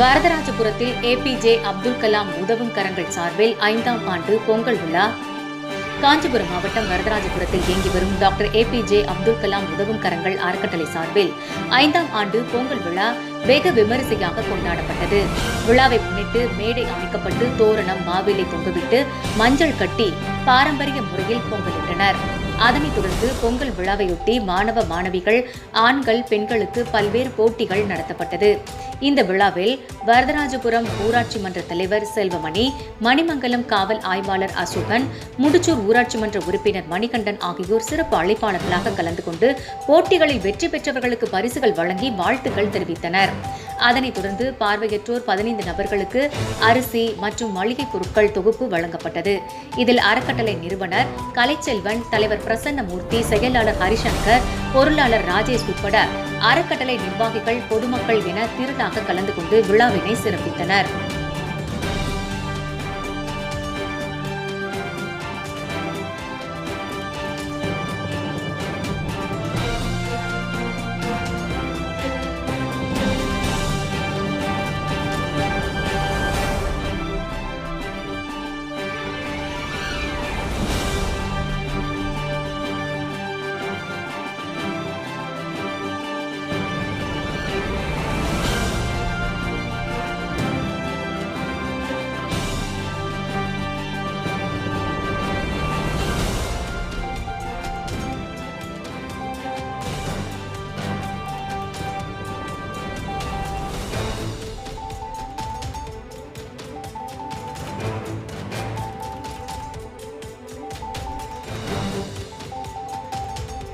வரதராஜபுரத்தில் APJ Abdul Kalam உதவும் கரங்கள் சார்பில் ஐந்தாம் ஆண்டு பொங்கல் விழா. காஞ்சிபுரம் மாவட்டம் வரதராஜபுரத்தில் இயங்கி வரும் டாக்டர் ஏபிஜே அப்துல் கலாம் உதவும் கரங்கள் அறக்கட்டளை சார்பில் ஐந்தாம் ஆண்டு பொங்கல் விழா வெகு விமரிசையாக கொண்டாடப்பட்டது. விழாவை முன்னிட்டு மேடை அமைக்கப்பட்டு தோரணம் மாவிலை தொங்கவிட்டு மஞ்சள் கட்டி பாரம்பரிய முறையில் பொங்கலிட்டனர். அதனைத் தொடர்ந்து பொங்கல் விழாவையொட்டி மாணவ மாணவிகள் ஆண்கள் பெண்களுக்கு பல்வேறு போட்டிகள் நடத்தப்பட்டது. இந்த விழாவில் வரதராஜபுரம் ஊராட்சி மன்ற தலைவர் செல்வமணி மணிமங்கலம் காவல் ஆய்வாளர் அசோகன் முடிச்சூர் ஊராட்சி மன்ற உறுப்பினர் மணிகண்டன் ஆகியோர் சிறப்பு அழைப்பாளர்களாக கலந்து கொண்டு போட்டிகளில் வெற்றி பெற்றவர்களுக்கு பரிசுகள் வழங்கி வாழ்த்துக்கள் தெரிவித்தனர். அதனைத் தொடர்ந்து பார்வையற்றோர் பதினைந்து நபர்களுக்கு அரிசி மற்றும் மளிகை பொருட்கள் தொகுப்பு வழங்கப்பட்டது. இதில் அறக்கட்டளை நிறுவனர் கலைச்செல்வன் தலைவர் பிரசன்னமூர்த்தி செயலாளர் ஹரிசங்கர் பொருளாளர் ராஜேஷ் உட்பட அறக்கட்டளை நிர்வாகிகள் பொதுமக்கள் என திரளாக கலந்து கொண்டு விழாவினை சிறப்பித்தனர்.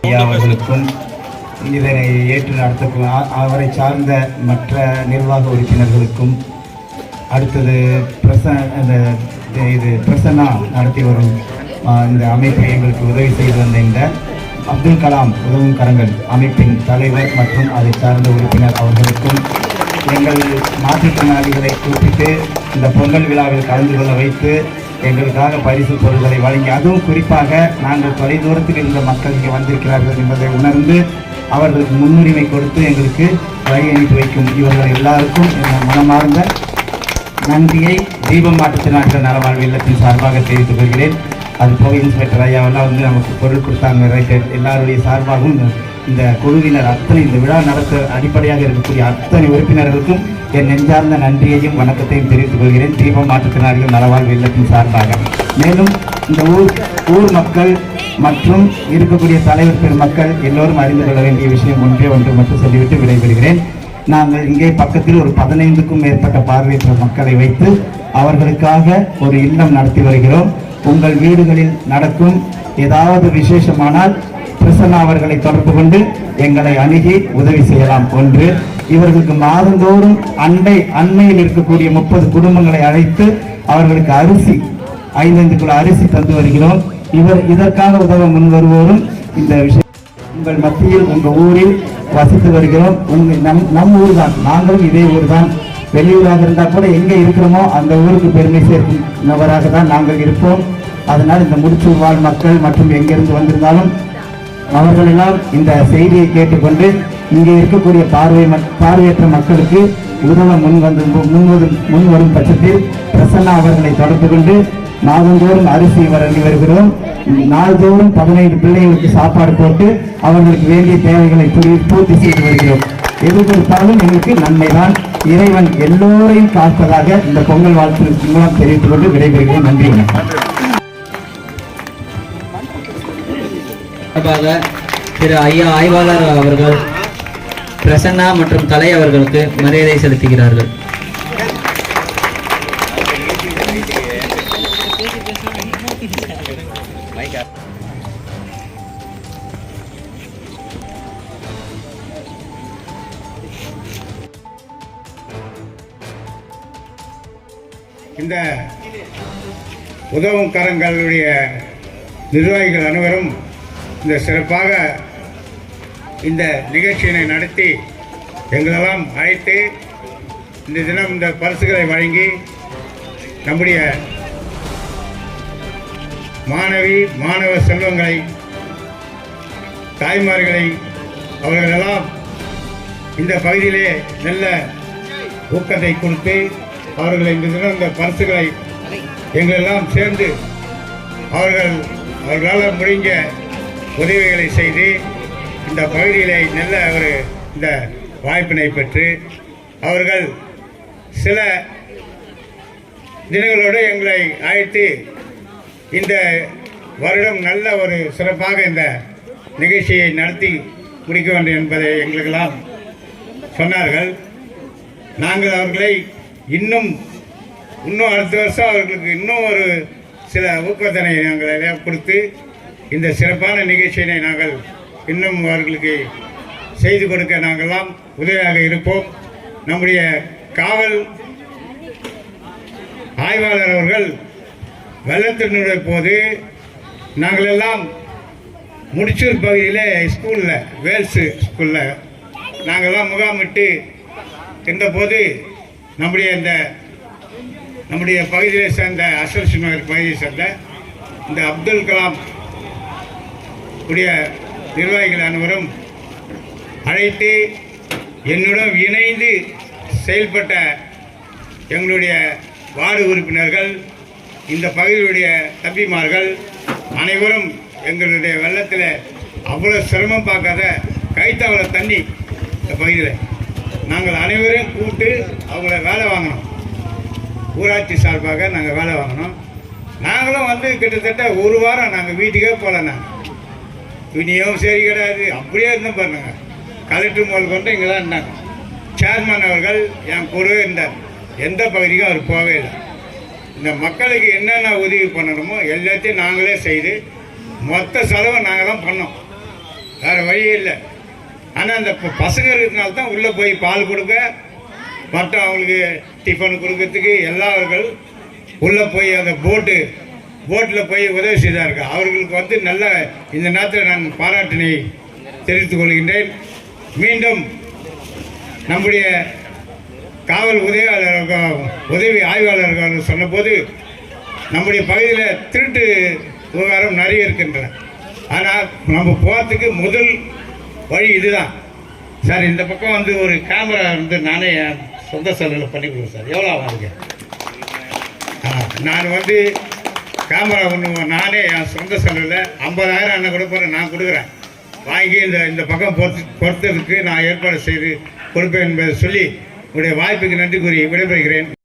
ஐயா அவர்களுக்கும் இதனை ஏற்று நடத்தக்கும் அ- அவரை சார்ந்த மற்ற நிர்வாக உறுப்பினர்களுக்கும் அடுத்தது பிரச இந்த இது பிரசன்னா நடத்தி வரும் இந்த அமைப்பை எங்களுக்கு உதவி செய்து வந்த இந்த அப்துல் கலாம் உதவும் கரங்கள் அமைப்பின் தலைவர் மற்றும் அதை சார்ந்த உறுப்பினர் அவர்களுக்கும் எங்கள் மாற்றுத்திறனாளிகளை கூப்பிட்டு இந்த பொங்கல் விழாவில் கலந்து கொள்ள வைத்து எங்களுக்காக பரிசு பொருட்களை வழங்கி அதுவும் குறிப்பாக நாங்கள் தொலைதூரத்தில் இருந்த மக்கள் இங்கே வந்திருக்கிறார்கள் என்பதை உணர்ந்து அவர்களுக்கு முன்னுரிமை கொடுத்து எங்களுக்கு வழி அனுப்பி வைக்கும் இவர்கள் எல்லாருக்கும் மனமார்ந்த நன்றியை தீபம் மாற்றுத்திறனாளிகள் நலவாழ்வு இல்லத்தின் சார்பாக தெரிவித்துக் கொள்கிறேன். அது போக இன்ஸ்பெக்டர் ஐயாவெல்லாம் வந்து நமக்கு பொருள் கொடுத்தாங்க. ரைட்டர் எல்லாருடைய சார்பாகவும் இந்த- குழுவினர் அத்தனை இந்த விழா நடத்த அடிப்படையாக இருக்கக்கூடிய அத்தனை உறுப்பினர்களுக்கும் என் நெஞ்சார்ந்த நன்றியையும் வணக்கத்தையும் தெரிவித்துக் கொள்கிறேன். தீபம் மாற்றுத்திறனாளிகள் நலவாழ்வு இல்லத்தின் சார்பாக. மேலும் இந்த ஊர் ஊர் மக்கள் மற்றும் இருக்கக்கூடிய தலைவர் பெருமக்கள் எல்லோரும் அறிந்து கொள்ள வேண்டிய விஷயம் ஒன்றே ஒன்று மட்டும் சொல்லிவிட்டு விடைபெறுகிறேன். நாங்கள் இங்கே பக்கத்தில் ஒரு பதினைந்துக்கும் மேற்பட்ட பார்வையற்ற மக்களை வைத்து அவர்களுக்காக ஒரு இல்லம் நடத்தி வருகிறோம். உங்கள் வீடுகளில் நடக்கும் ஏதாவது விசேஷமானால் பிரசன்னா அவர்களை தொடர்பு கொண்டு எங்களை அணுகி உதவி செய்யலாம் ஒன்று இவர்களுக்கு மாதந்தோறும் அண்டை அண்மையில் இருக்கக்கூடிய முப்பது குடும்பங்களை அழைத்து அவர்களுக்கு அரிசி ஐந்தைந்து கிலோ அரிசி தந்து வருகிறோம். இவர் இதற்காக உதவ முன் வருவோரும் இந்த விஷயம் உங்கள் மத்தியில் உங்கள் ஊரில் வசித்து வருகிறோம். உங்கள் நம் நம் ஊர் தான் நாங்களும் இதே ஊர் தான் வெளியூராக இருந்தால் கூட எங்கே இருக்கிறோமோ அந்த ஊருக்கு பெருமை சேர்க்கும் நபராக தான் நாங்கள் இருப்போம். அதனால் இந்த முடிச்சூர் வாழ் மக்கள் மற்றும் எங்கிருந்து வந்திருந்தாலும் அவர்களெல்லாம் இந்த செய்தியை கேட்டுக்கொண்டு இங்கே இருக்கக்கூடிய பார்வை பார்வையற்ற மக்களுக்கு உதவ முன் வந்து முன்வரும் பட்சத்தில் பிரசன்னா அவர்களை தொடர்பு கொண்டு மாதந்தோறும் அரிசி வழங்கி வருகிறோம். நாள்தோறும் பதினைந்து பிள்ளைகளுக்கு சாப்பாடு போட்டு அவர்களுக்கு வேண்டிய தேவைகளை பூ- பூர்த்தி செய்து வருகிறோம். எது கொடுத்தாலும் எங்களுக்கு நன்மைதான். இறைவன் எல்லோரையும் காப்பதாக இந்த பொங்கல் வாழ்த்து மூலம் தெரிவித்துக் கொண்டு விடைபெறுகிறேன். நன்றி வணக்கம். சார்பாக திரு ஐயா ஆய்வாளர் அவர்கள் பிரசன்னா மற்றும் கலை அவர்களுக்கு மரியாதை செலுத்துகிறார்கள். இந்த உதவும் கரங்களுடைய நிர்வாகிகள் அனைவரும் இந்த சிறப்பாக இந்த நிகழ்ச்சியினை நடத்தி எங்களெல்லாம் அழைத்து இந்த தினம் இந்த பரிசுகளை வழங்கி நம்முடைய மாணவி மாணவ செல்வங்களை தாய்மார்களை அவர்களெல்லாம் இந்த பகுதியிலே நல்ல ஊக்கத்தை கொடுத்து அவர்களை இந்த தினம் இந்த பரிசுகளை எங்களெல்லாம் சேர்ந்து அவர்கள் அவர்களால் முடிஞ்ச உதவிகளை செய்து இந்த பகுதியிலே நல்ல ஒரு இந்த வாய்ப்பினை பெற்று அவர்கள் சில தினங்களோடு எங்களை அழைத்து இந்த வருடம் நல்ல ஒரு சிறப்பாக இந்த நிகழ்ச்சியை நடத்தி முடிக்க வேண்டும் என்பதை எங்களுக்கெல்லாம் சொன்னார்கள். நாங்கள் அவர்களை இன்னும் இன்னும் அடுத்த வருஷம் அவர்களுக்கு இன்னும் ஒரு சில ஊக்கத்தனை நாங்கள் எல்லாம் கொடுத்து இந்த சிறப்பான நிகழ்ச்சியினை நாங்கள் இன்னும் அவர்களுக்கு செய்து கொடுக்க நாங்கள்லாம் உதவியாக இருப்போம். நம்முடைய காவல் ஆய்வாளர் அவர்கள் வெள்ளத்தினுடைய போது நாங்கள் எல்லாம் முடிச்சூர் பகுதியில் ஸ்கூலில் வேல்ஸு ஸ்கூலில் நாங்கள்லாம் முகாமிட்டு இருந்தபோது நம்முடைய இந்த நம்முடைய பகுதியை சேர்ந்த அசல் நகர் பகுதியை சேர்ந்த இந்த அப்துல் கலாம் உடைய நிர்வாகிகள் அனைவரும் அழைத்து என்னுடன் இணைந்து செயல்பட்ட எங்களுடைய வார்டு உறுப்பினர்கள் இந்த பகுதியுடைய தம்பிமார்கள் அனைவரும் எங்களுடைய வெள்ளத்தில் அவ்வளோ சிரமம் பார்க்காத கைத்தவள தண்ணி இந்த பகுதியில். நாங்கள் அனைவரையும் கூப்பிட்டு அவங்கள வேலை வாங்கினோம் ஊராட்சி சார்பாக நாங்கள் வேலை வாங்கினோம் நாங்களும் வந்து கிட்டத்தட்ட ஒரு வாரம் நாங்கள் வீட்டுக்கே போகல நாங்கள் துணியும் சரி கிடையாது. அப்படியே இருந்தோம் பாருங்க. கலெக்டர் முதல் கொண்டு இங்கே தான் இருந்தாங்க. சேர்மன் அவர்கள் என் கூடவே இருந்தார். எந்த பகுதிக்கும் அவர் போகவே இல்லை. இந்த மக்களுக்கு என்னென்ன உதவி பண்ணணுமோ எல்லாத்தையும் நாங்களே செய்து மொத்த செலவை நாங்கள் தான் பண்ணோம். வேறு வழி இல்லை. ஆனால் அந்த பசங்க இருக்கிறதுனால தான் உள்ளே போய் பால் கொடுக்க மற்ற அவங்களுக்கு டிஃபன் கொடுக்கறதுக்கு எல்லாவர்கள் உள்ளே போய் அந்த போட்டு போட்டில் போய் உதவி செய்தார்கள். அவர்களுக்கு வந்து நல்ல இந்த நேரத்தில் நான் பாராட்டினை தெரிவித்துக் கொள்கின்றேன். மீண்டும் நம்முடைய காவல் உதவியாளர்கள் உதவி ஆய்வாளர்கள் சொன்னபோது நம்முடைய பகுதியில் திருட்டு விவகாரம் நிறைய இருக்கின்றன. ஆனால் நம்ம போகிறதுக்கு முதல் வழி இதுதான். சார் இந்த பக்கம் வந்து ஒரு கேமரா வந்து நானே என் சொந்த செலவில் பண்ணி கொடுக்குறேன் சார். எவ்வளோ ஆகும் நான் வந்து கேமரா ஒன்று நானே என் சொந்த செலவில் ஐம்பதாயிரம் என்ன கொடுப்பேன் நான் கொடுக்குறேன். வாங்கி இந்த இந்த பக்கம் பொறுத்து பொறுத்ததுக்கு நான் ஏற்பாடு செய்து கொடுப்பேன் என்பதை சொல்லி உங்களுடைய வாய்ப்புக்கு நன்றி கூறி விடைபெறுகிறேன்.